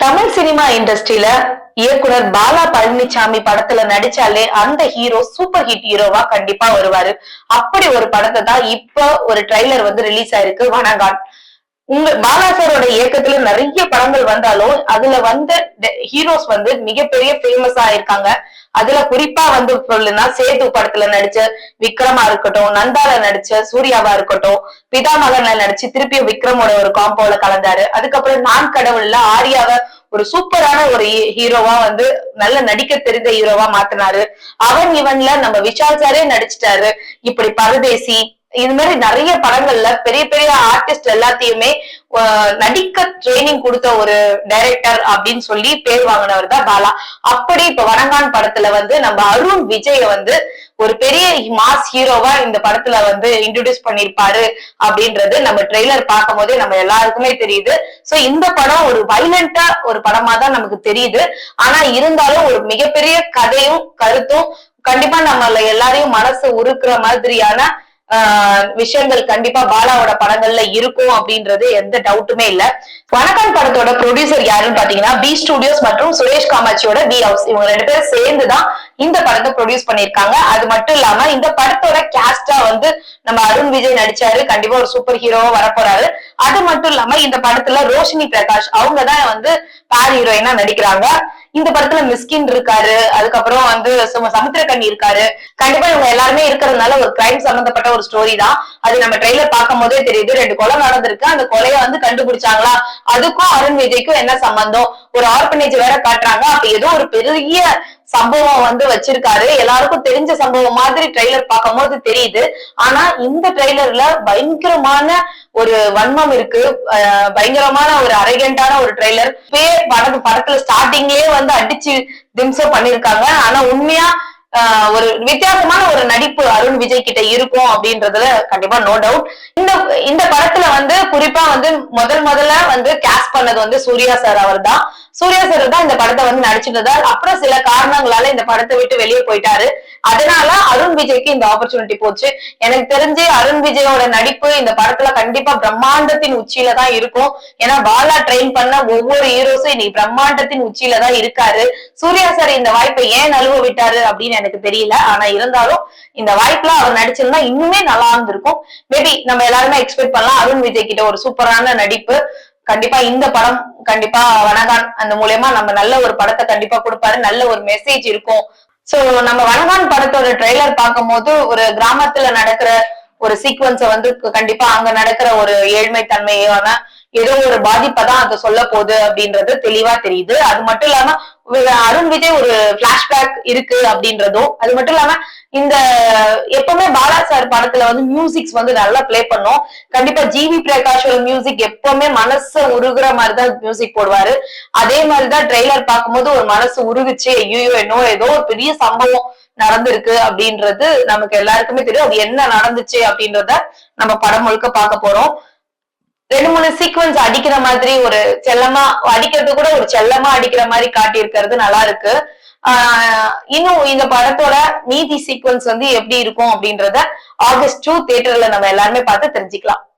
Tamil cinema இண்டஸ்ட்ரியில இயக்குனர் பாலா பழனிசாமி படத்துல நடிச்சாலே அந்த ஹீரோ சூப்பர் ஹிட் ஹீரோவா கண்டிப்பா வருவாரு. அப்படி ஒரு படத்தை தான் இப்ப ஒரு ட்ரைலர் வந்து ரிலீஸ் ஆயிருக்கு. வனகான் உங்க பாலா சாரோட இயக்கத்துல நிறைய படங்கள் வந்தாலும் அதுல வந்த ஹீரோஸ் வந்து மிகப்பெரிய ஃபேமஸ் ஆயிருக்காங்க அதுல குறிப்பா வந்து சொல்லுன்னா சேது படத்துல நடிச்ச விக்ரமா இருக்கட்டும் நந்தால நடிச்ச சூர்யாவா இருக்கட்டும் பிதாமகன்ல நடிச்சு திருப்பியும் விக்ரமோட ஒரு காம்போல கலந்தாரு. அதுக்கப்புறம் நான் கடவுள்ல ஆர்யாவை ஒரு சூப்பரான ஒரு ஹீரோவா வந்து நல்ல நடிக்க தெரிந்த ஹீரோவா மாத்தினாரு. அவன் இவன்ல நம்ம விஷால் சாரே நடிச்சிட்டாரு. இப்படி பரதேசி இது மாதிரி நிறைய படங்கள்ல பெரிய பெரிய ஆர்டிஸ்ட் எல்லாத்தையுமே நடிக்க ட்ரைனிங் கொடுத்த ஒரு டைரக்டர் அப்படின்னு சொல்லி பேர் வாங்கினவர் தான் பாலா. அப்படி இப்ப வணங்கான் படத்துல வந்து நம்ம அருண் விஜய வந்து ஒரு பெரிய மாஸ் ஹீரோவா இந்த படத்துல வந்து இன்ட்ரடியூஸ் பண்ணிருப்பாரு அப்படின்றது நம்ம ட்ரெய்லர் பார்க்கும் போதே நம்ம எல்லாருக்குமே தெரியுது. சோ இந்த படம் ஒரு வைலண்டா ஒரு படமா தான் நமக்கு தெரியுது. ஆனா இருந்தாலும் ஒரு மிகப்பெரிய கதையும் கருத்தும் கண்டிப்பா நம்மள எல்லாரையும் மனசு உருக்குற மாதிரியான விஷயங்கள் கண்டிப்பா பாலாவோட படங்கள்ல இருக்கும் அப்படின்றது எந்த டவுட்டுமே இல்ல. வணக்கம் படத்தோட ப்ரொடியூசர் யாருன்னு பாத்தீங்கன்னா பி ஸ்டுடியோஸ் மற்றும் சுரேஷ் காமாட்சியோட பி ஹவுஸ் இவங்க ரெண்டு பேரும் சேர்ந்துதான் இந்த படத்தை ப்ரொடியூஸ் பண்ணிருக்காங்க அது மட்டும் இல்லாம இந்த படத்தோட கேஸ்டா வந்து நம்ம அருண் விஜய் நடிச்சாரு. கண்டிப்பா ஒரு சூப்பர் ஹீரோவா வரப்போறாரு. அது மட்டும் இல்லாம இந்த படத்துல ரோஷினி பிரகாஷ் அவங்க தான் வந்து பேர் ஹீரோயினா நடிக்கிறாங்க. இந்த படத்துல மிஸ்கின் இருக்காரு அதுக்கப்புறம் வந்து சம- சமுத்திரக்கண்ணி இருக்காரு. கண்டிப்பா இவங்க எல்லாருமே இருக்கிறதுனால ஒரு கிரைம் சம்பந்தப்பட்ட ஒரு ஸ்டோரி தான். அது நம்ம ட்ரெய்லர் பார்க்கும் போதே தெரியுது. ரெண்டு கொலை நடந்திருக்கு. அந்த கொலையை வந்து கண்டுபிடிச்சாங்களா? அதுக்கும் அருண் விஜய்க்கும் என்ன சம்பந்தம்? ஒரு ஆர்பனேஜ் வேற காட்டுறாங்க. அப்ப ஏதோ ஒரு பெரிய சம்பவம் வந்து வச்சிருக்காரு. எல்லாருக்கும் தெரிஞ்ச சம்பவம் மாதிரி ட்ரெய்லர் பார்க்கும்போது தெரியுது. ஆனா இந்த ட்ரெய்லர்ல பயங்கரமான ஒரு வன்மம் இருக்கு. அஹ் பயங்கரமான ஒரு அரகண்டான ஒரு ட்ரெய்லர் படம் படத்துல ஸ்டார்டிங்லயே வந்து அடிச்சு திம்சம் பண்ணிருக்காங்க. ஆனா உண்மையா ஆஹ் ஒரு வித்தியாசமான ஒரு நடிப்பு அருண் விஜய் கிட்ட இருக்கும் அப்படின்றதுல கண்டிப்பா நோ டவுட் இந்த இந்த படத்துல வந்து குறிப்பா வந்து முதல் முதல்ல வந்து கேஸ்ட் பண்ணது வந்து சூர்யா சார் அவர் தான் சூர்யா சார் தான் இந்த படத்தை வந்து நடிச்சிட்டு அப்புறம் சில காரணங்களால இந்த படத்தை விட்டு வெளியே போயிட்டாரு. அதனால அருண் விஜய்க்கு இந்த ஆப்பர்ச்சுனிட்டி போச்சு. எனக்கு தெரிஞ்சு அருண் விஜயோட நடிப்பு இந்த படத்துல கண்டிப்பா பிரம்மாண்டத்தின் உச்சியில தான் இருக்கும். ஏன்னா பாலா ட்ரெயின் பண்ண ஒவ்வொரு ஹீரோஸும் இன்னைக்கு பிரம்மாண்டத்தின் உச்சியில தான் இருக்காரு. சூர்யா சார் இந்த வாய்ப்பை ஏன் நழுவ விட்டாரு அப்படின்னு எனக்கு தெரியல. ஆனா இருந்தாலும் இந்த வாய்ப்புல அவர் நடிச்சிருந்தா இன்னுமே நல்லா இருந்திருக்கும். மேபி நம்ம எல்லாருமே எக்ஸ்பெக்ட் பண்ணலாம் அருண் விஜய் கிட்ட ஒரு சூப்பரான நடிப்பு. கண்டிப்பா இந்த படம் கண்டிப்பா வனகான் அந்த மூலியமா நம்ம நல்ல ஒரு படத்தை கண்டிப்பா கொடுப்பாரு. நல்ல ஒரு மெசேஜ் இருக்கும். சோ நம்ம வனகான் படத்தோட ட்ரெய்லர் பார்க்கும்போது ஒரு கிராமத்துல நடக்கிற ஒரு சீக்வன்ஸ வந்து கண்டிப்பா அங்க நடக்கிற ஒரு ஏழ்மை தன்மையான ஏதோ ஒரு பாதிப்பை தான் அதை சொல்ல போகுது அப்படின்றது தெளிவா தெரியுது. அது மட்டும் இல்லாம அருண் விஜய் ஒரு பிளாஷ்பேக் இருக்கு அப்படின்றதும் அது மட்டும் இல்லாம இந்த எப்பவுமே பாலா சார் படத்துல வந்து மியூசிக்ஸ் வந்து நல்லா பிளே பண்ணும். கண்டிப்பா ஜிவி பிரகாஷோட மியூசிக் எப்பவுமே மனசு உருகுற மாதிரி தான் மியூசிக் போடுவாரு. அதே மாதிரிதான் ட்ரெய்லர் பார்க்கும்போது ஒரு மனசு உருகுச்சு ஐயோ என்னோ ஏதோ ஒரு பெரிய சம்பவம் நடந்திருக்கு அப்படின்றது நமக்கு எல்லாருக்குமே தெரியும். அது என்ன நடந்துச்சு அப்படின்றத நம்ம படம் முழுக்க பார்க்க போறோம். ரெண்டு மூணு சீக்வன்ஸ் அடிக்கிற மாதிரி ஒரு செல்லமா அடிக்கிறது கூட ஒரு செல்லமா அடிக்கிற மாதிரி காட்டி இருக்கிறது நல்லா இருக்கு ஆஹ் இன்னும் இந்த படத்தோட மீதி சீக்வன்ஸ் வந்து எப்படி இருக்கும் அப்படின்றத ஆகஸ்ட் டூ தியேட்டர்ல நம்ம எல்லாருமே பார்த்து தெரிஞ்சுக்கலாம்.